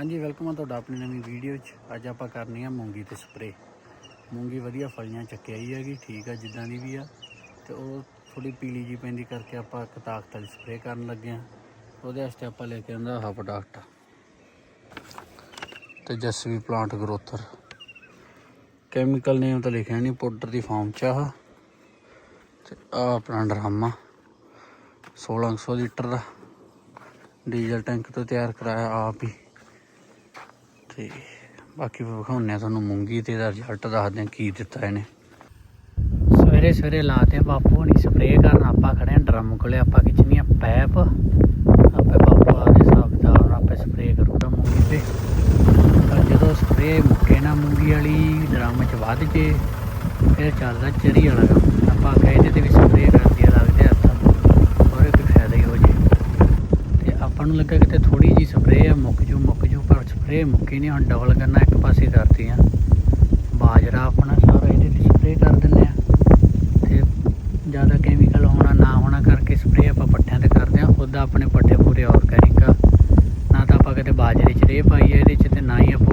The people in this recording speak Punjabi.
ਹਾਂਜੀ ਵੈਲਕਮ ਆ ਤੁਹਾਡਾ ਆਪਣੀ ਨਵੀਂ ਵੀਡੀਓ 'ਚ। ਅੱਜ ਆਪਾਂ ਕਰਨੀ ਆ ਮੂੰਗੀ ਤੇ ਸਪਰੇ ਮੂੰਗੀ ਵਧੀਆ ਫਲੀਆਂ ਚੱਕਿਆ ਹੀ ਹੈਗੀ ਠੀਕ ਆ, ਜਿੱਦਾਂ ਦੀ ਵੀ ਆ। ਤੇ ਉਹ ਥੋੜੀ ਪੀਲੀ ਜੀ ਪੈਂਦੀ ਕਰਕੇ ਆਪਾਂ ਇੱਕ ਤਾਕਤ ਵਾਲੀ ਸਪਰੇ ਕਰਨ ਲੱਗੇ ਆ। ਉਹਦੇ ਵਾਸਤੇ ਆਪਾਂ ਲੈ ਕੇ ਆਂਦਾ ਆਹ ਪ੍ਰੋਡਕਟ ਤੇ ਜਸਵੀ ਪਲਾਂਟ ਗਰੋਥਰ ਕੈਮੀਕਲ ਨੇਮ ਤਾਂ ਲਿਖਿਆ ਨਹੀਂ ਪਾਊਡਰ ਦੀ ਫਾਰਮ ਚ ਆ ਤੇ ਆ ਆਪਣਾ ਡਰਾਮਾ 1600 ਲੀਟਰ ਦਾ। ਡੀਜ਼ਲ ਟੈਂਕ ਤੋਂ ਤਿਆਰ ਕਰਾਇਆ ਆਪ ਹੀ। ਤੇ ਬਾਕੀ ਵਿਖਾਉਂਦੇ ਆ ਤੁਹਾਨੂੰ ਮੂੰਗੀ ਤੇ ਇਹਦਾ ਰਿਜ਼ਲਟ ਦੱਸਦੇ ਆ ਕੀ ਦਿੱਤਾ ਇਹਨੇ। ਸਵੇਰੇ ਸਵੇਰੇ ਲਾਤੇ ਬਾਪੂ ਹਣੀ ਸਪਰੇਅ ਕਰਨ, ਆਪਾਂ ਖੜੇ ਆ ਡਰਮ ਕੋਲੇ, ਆਪਾਂ ਖਿੱਚਣੀਆਂ ਪੈਪ। ਆਪੇ ਬਾਪੂ ਆ ਦੇ ਹਿਸਾਬ ਦਾ ਆਪੇ ਸਪਰੇਅ ਕਰੂਗਾ ਮੂੰਗੀ ਤੇ। ਪਰ ਜਦੋਂ ਸਪਰੇਅ ਮੁੱਕੇ ਨਾ ਮੂੰਗੀ ਵਾਲੀ, ਡਰਮ ਚ ਵੱਧ ਜੇ, ਫਿਰ ਚੱਲਦਾ ਚਰੀ ਵਾਲਾ ਕੰਮ। ਆਪਾਂ ਕਹੇ ਇਹਦੇ ਤੇ ਵੀ ਸਪਰੇਅ ਕਰਦੀ ਆ, ਲੱਗਦੇ ਹੱਥ ਹੋਰ ਕੋਈ ਫਾਇਦਾ ਹੀ ਹੋ ਜੇ। ਤੇ ਆਪਾਂ ਨੂੰ ਲੱਗਾ ਕਿਤੇ ਥੋੜੀ ਜੀ ਸਪਰੇਅ ਆ, ਮੁੱਕ ਜੂ, ਮੁੱਕ ਸਪਰੇਅ ਮੁੱਕੀ ਨਹੀਂ, ਹੁਣ ਡਬਲ ਕਰਨਾ ਇੱਕ ਪਾਸੇ ਕਰਤੀ ਆ। ਬਾਜਰਾ ਆਪਣਾ ਸਾਰਾ ਇਹਦੇ ਤੇ ਸਪਰੇਅ ਕਰ ਦਿੰਦੇ ਆ। ਤੇ ਜ਼ਿਆਦਾ ਕੈਮੀਕਲ ਹੋਣਾ, ਨਾ ਹੋਣਾ ਕਰਕੇ ਸਪਰੇਅ ਆਪਾਂ ਪੱਠਿਆਂ ਤੇ ਕਰਦੇ ਆ। ਉਹਦਾ ਆਪਣੇ ਪੱਠੇ ਪੂਰੇ ਆਰਗੈਨਿਕ ਆ। ਨਾ ਤਾਂ ਆਪਾਂ ਕਿਤੇ ਬਾਜਰੇ ਚ ਰੇਹ ਪਾਈ ਆ ਇਹਦੇ ਚ ਤੇ ਨਾ ਹੀ ਆਪਾਂ